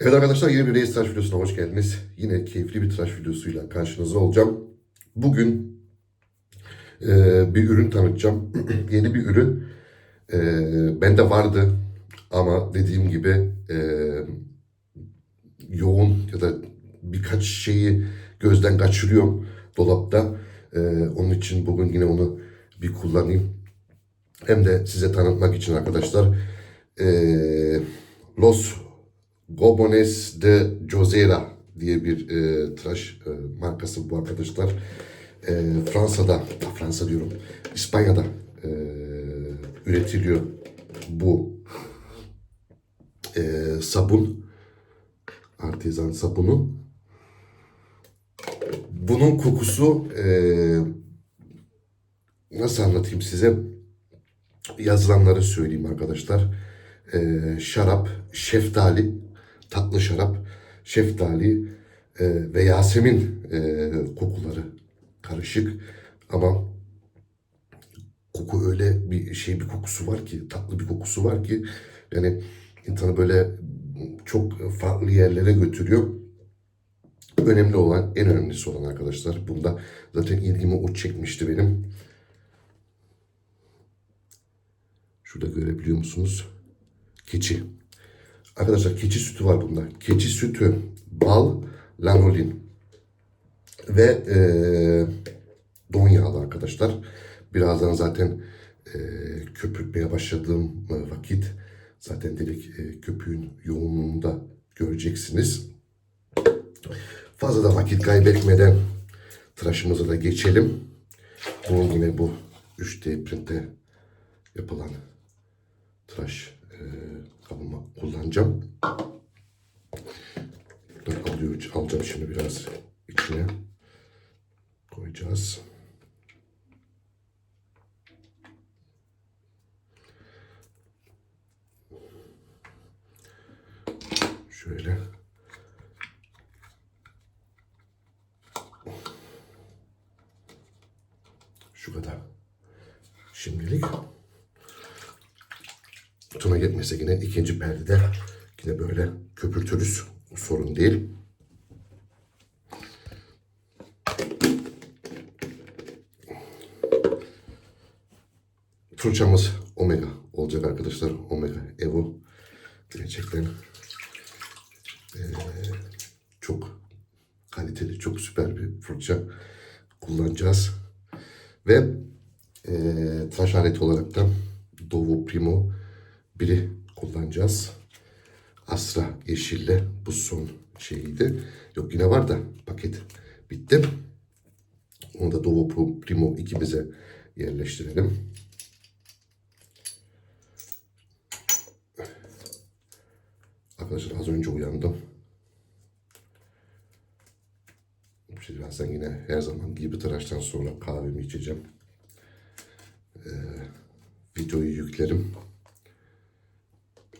Evet arkadaşlar yeni bir Reis Tıraş videosuna hoş geldiniz. Yine keyifli bir tıraş videosuyla karşınızda olacağım. Bugün e, bir ürün tanıtacağım. yeni bir ürün. E, bende vardı ama dediğim gibi e, yoğun ya da birkaç şeyi gözden kaçırıyorum dolapta. E, onun için bugün yine onu bir kullanayım. Hem de size tanıtmak için arkadaşlar. E, Los Gobones de Josera diye bir e, tıraş e, markası bu arkadaşlar. E, Fransa'da, Fransa diyorum, İspanya'da e, üretiliyor bu e, sabun. Artizan sabunu. Bunun kokusu e, nasıl anlatayım size? Yazılanları söyleyeyim arkadaşlar. E, şarap, şeftali, tatlı şarap, şeftali e, ve Yasemin e, kokuları karışık ama koku öyle bir şey bir kokusu var ki tatlı bir kokusu var ki yani insanı böyle çok farklı yerlere götürüyor. Önemli olan en önemlisi olan arkadaşlar bunda zaten ilgimi o çekmişti benim. Şurada görebiliyor musunuz? Keçi. Arkadaşlar keçi sütü var bunda. Keçi sütü, bal, lanolin ve eee don yağlı arkadaşlar. Birazdan zaten eee köpürtmeye başladığım e, vakit zaten direkt e, köpüğün yoğunluğunu da göreceksiniz. Fazla da vakit kaybetmeden tıraşımıza da geçelim. Bunu yine bu 3D printte yapılan tıraş e, kabıma kullanacağım. Buradan alıyor, alacağım şimdi biraz içine koyacağız. Şöyle. Şu kadar. Şimdilik. Tuna yetmese yine ikinci perdede yine böyle köpürtürüz. Sorun değil. Fırçamız Omega olacak arkadaşlar. Omega Evo. Gerçekten eee, çok kaliteli, çok süper bir fırça kullanacağız. Ve eee tıraş aleti olarak da Dovo Primo biri kullanacağız. Astra yeşille bu son şeyiydi. Yok yine var da paket bitti. Onu da Dovo Primo ikimize yerleştirelim. Arkadaşlar az önce uyandım. Şimdi birazdan yine her zaman gibi tıraştan sonra kahvemi içeceğim. Ee, videoyu yüklerim.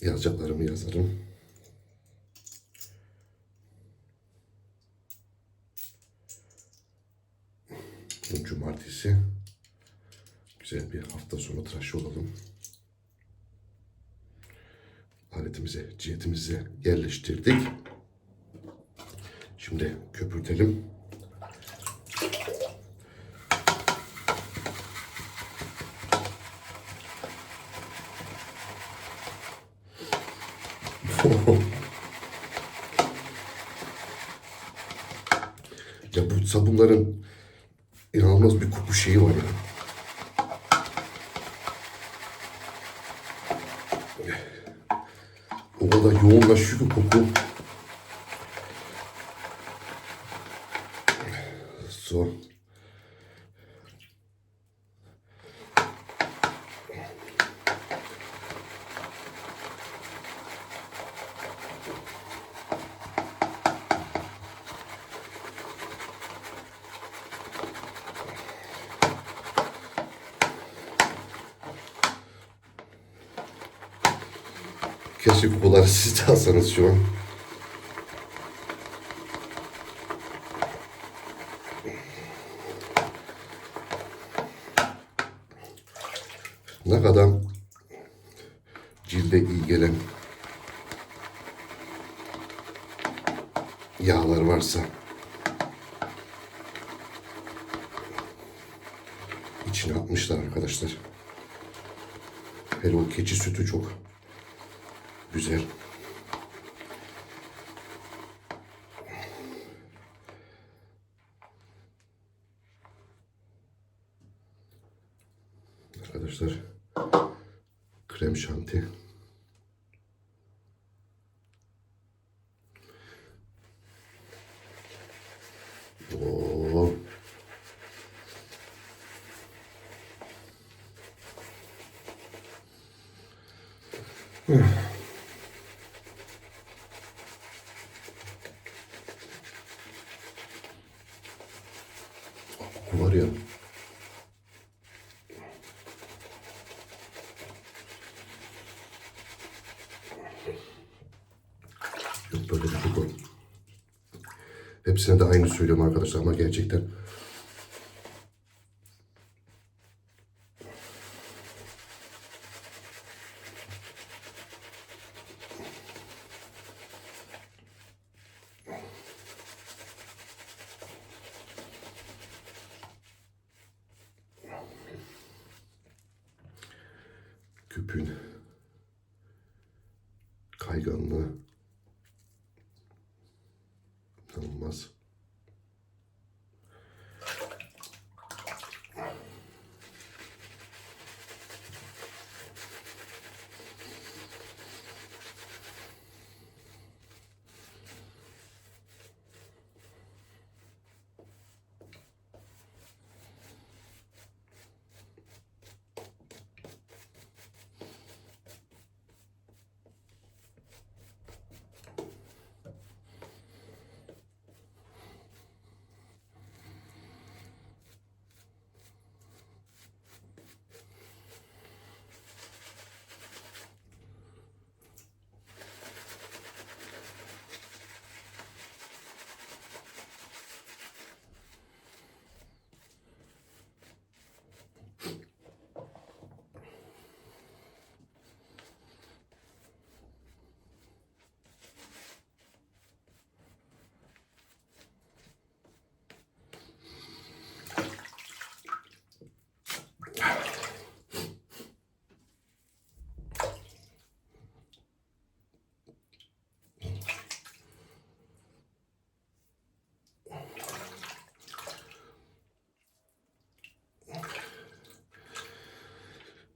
Yazacaklarımı yazarım. Cumartesi. Güzel bir hafta sonu tıraşı olalım. Aletimizi, cihetimizi yerleştirdik. Şimdi köpürtelim. Ya bu sabunların inanılmaz bir koku şeyi var ya. O kadar yoğunlaşıyor ki koku. So. Keşke kokuları siz de alsanız şu an. Ne kadar cilde iyi gelen yağlar varsa içine atmışlar arkadaşlar. Hele o keçi sütü çok güzel. Arkadaşlar krem şanti. Oo var ya. Yok böyle bir koku. Hepsine de aynı söylüyorum arkadaşlar ama gerçekten. Küpün kayganlığı inanılmaz.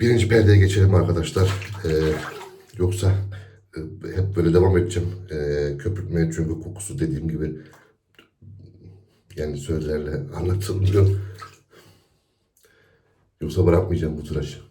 Birinci perdeye geçelim arkadaşlar. Ee, yoksa e, hep böyle devam edeceğim. Ee, köpürtme çünkü kokusu dediğim gibi yani sözlerle anlatılmıyor. Yoksa bırakmayacağım bu tıraşı.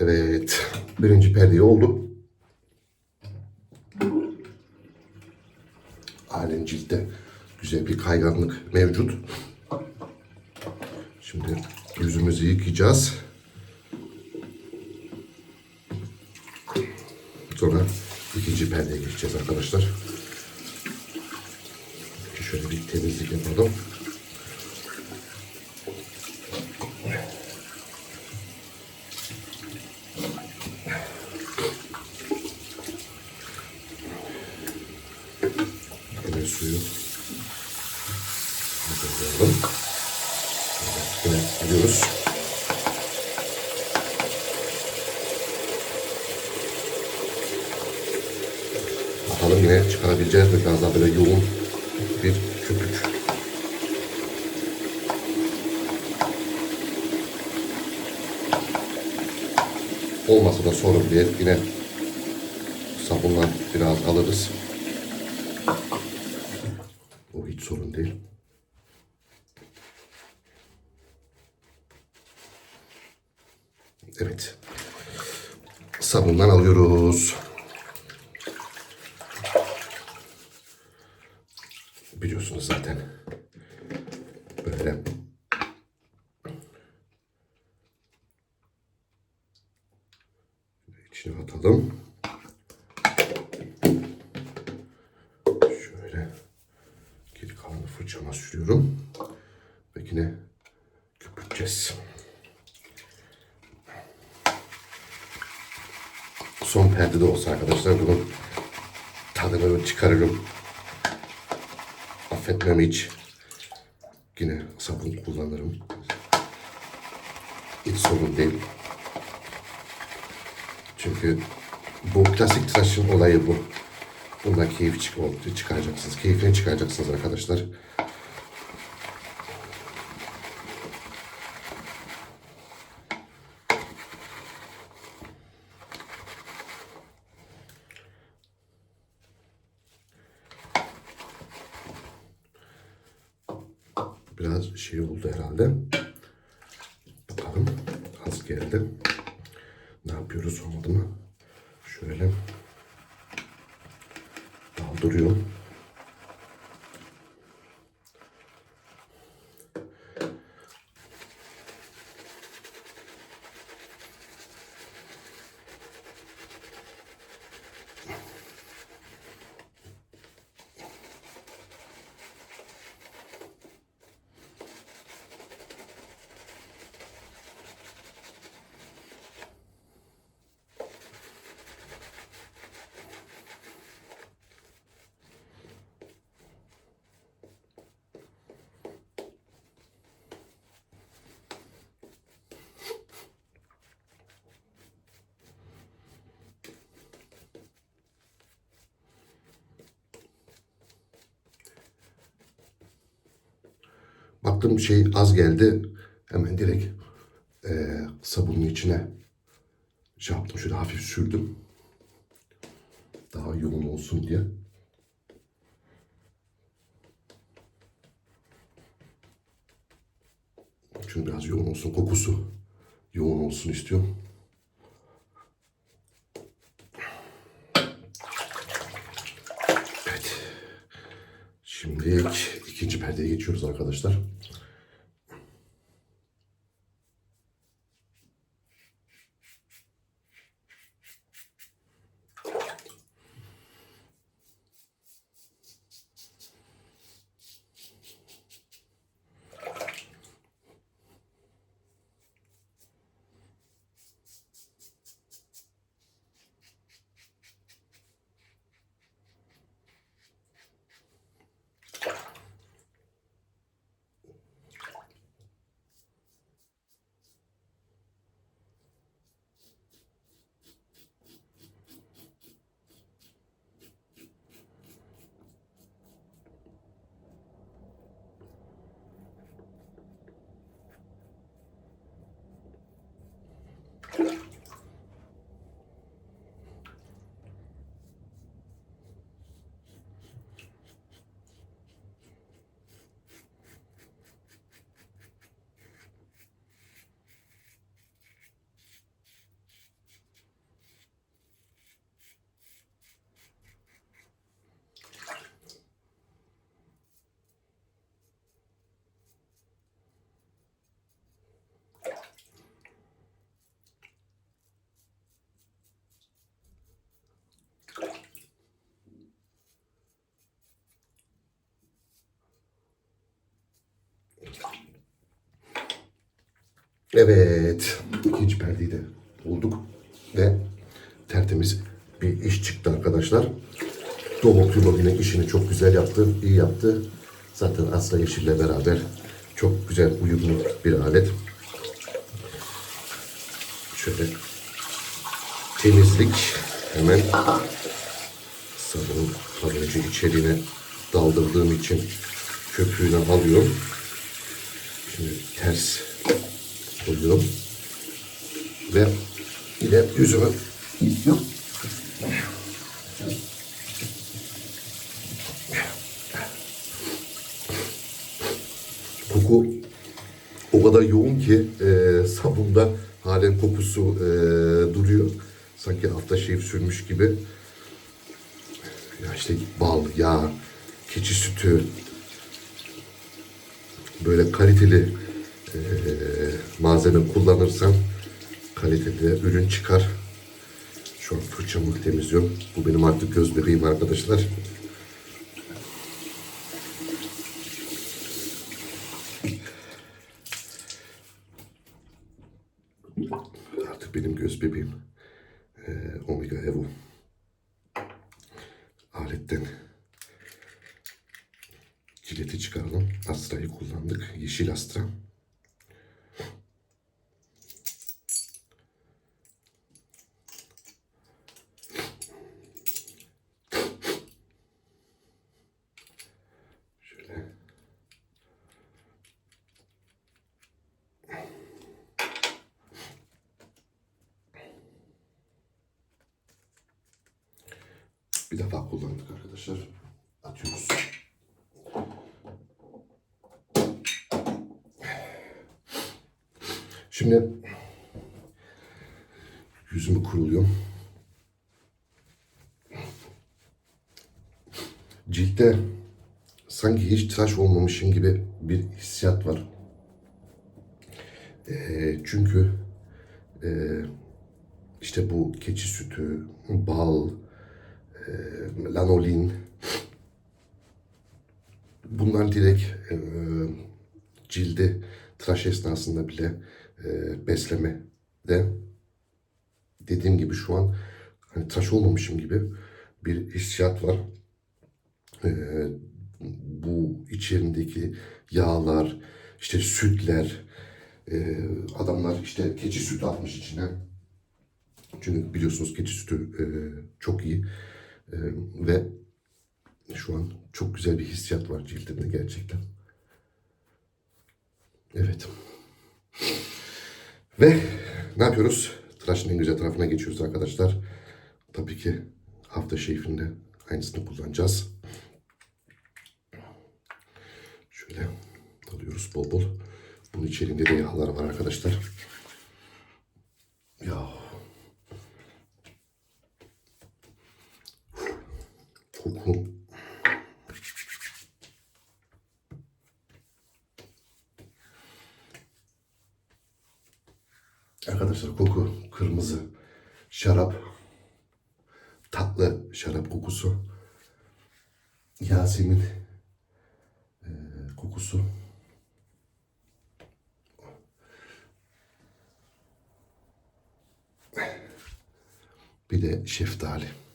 Evet. Birinci perde oldu. Halen ciltte güzel bir kayganlık mevcut. Şimdi yüzümüzü yıkayacağız. Sonra ikinci perdeye geçeceğiz arkadaşlar. Şöyle bir temizlik yapalım. Yine alıyoruz. Bakalım yine çıkarabileceğiz mi? Biraz daha böyle yoğun bir köpük. Olmasa da sorun değil. Yine sabunla biraz alırız. O hiç sorun değil. Evet. Sabundan alıyoruz. Biliyorsunuz zaten. Böyle. İçine atalım. Şöyle geri kalanı fırçama sürüyorum. Ve yine köpürteceğiz. Son perdede olsa arkadaşlar bunun tadını çıkarırım. Affetmem hiç. Yine sabun kullanırım. Hiç sorun değil. Çünkü bu klasik tıraşın olayı bu. Bundan keyif çık çıkaracaksınız. Keyfini çıkaracaksınız arkadaşlar. Biraz şey oldu herhalde. Bakalım. Az geldi. Ne yapıyoruz olmadı mı? Şöyle. Daldırıyorum. Baktım şey az geldi. Hemen direkt eee sabunun içine şey yaptım. Şöyle hafif sürdüm. Daha yoğun olsun diye. Çünkü biraz yoğun olsun. Kokusu yoğun olsun istiyorum. Evet. Şimdi ikinci perdeye geçiyoruz arkadaşlar. Evet. ikinci perdeyi de bulduk. Ve tertemiz bir iş çıktı arkadaşlar. Doğu Kübo yine işini çok güzel yaptı. iyi yaptı. Zaten Asla Yeşil'le beraber Çok güzel uyumlu bir alet. Şöyle temizlik hemen sabunu az önce içeriğine daldırdığım için köpüğünü alıyorum. Şimdi ters koyuyorum. Ve yine yüzümü. Koku o kadar yoğun ki e, sabunda halen kokusu e, duruyor. Sanki aftershave sürmüş gibi. Ya işte bal, yağ, keçi sütü, böyle kaliteli e, malzeme kullanırsan kaliteli ürün çıkar. Şu an fırçamı temizliyorum. Bu benim artık göz bebeğim arkadaşlar. Artık benim göz bebeğim. Ee, Omega Evo. Aletten cileti çıkaralım. Astra'yı kullandık. Yeşil Astra. Şöyle. Bir defa kullandık arkadaşlar. Atıyoruz. Şimdi yüzümü kuruluyorum. Ciltte sanki hiç tıraş olmamışım gibi bir hissiyat var. Ee, çünkü e, işte bu keçi sütü, bal, e, lanolin bunlar direkt e, cildi tıraş esnasında bile e, besleme de dediğim gibi şu an hani tıraş olmamışım gibi bir hissiyat var. E, bu içerisindeki yağlar, işte sütler, e, adamlar işte keçi sütü atmış içine. Çünkü biliyorsunuz keçi sütü e, çok iyi E, ve şu an çok güzel bir hissiyat var cildimde gerçekten. Evet. Ve ne yapıyoruz? Tıraşın en güzel tarafına geçiyoruz arkadaşlar. Tabii ki aftershave'in de aynısını kullanacağız. Şöyle alıyoruz bol bol. Bunun içerisinde de yağlar var arkadaşlar. Ya. Koku. Arkadaşlar koku kırmızı şarap tatlı şarap kokusu Yasemin e, kokusu bir de şeftali.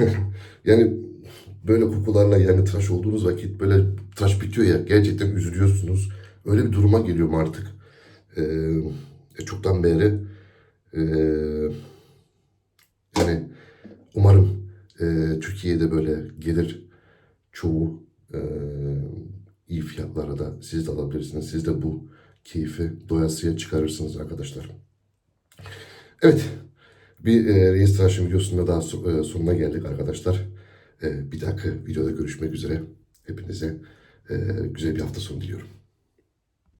yani böyle kokularla yani tıraş olduğunuz vakit böyle tıraş bitiyor ya gerçekten üzülüyorsunuz. Öyle bir duruma geliyorum artık. Ee, e, çoktan beri e, yani umarım e, Türkiye'de böyle gelir çoğu e, iyi fiyatlara da siz de alabilirsiniz. Siz de bu keyfi doyasıya çıkarırsınız arkadaşlar. Evet. Bir e, reis videosunda daha e, sonuna geldik arkadaşlar. E, bir dahaki videoda görüşmek üzere. Hepinize e, güzel bir hafta sonu diliyorum.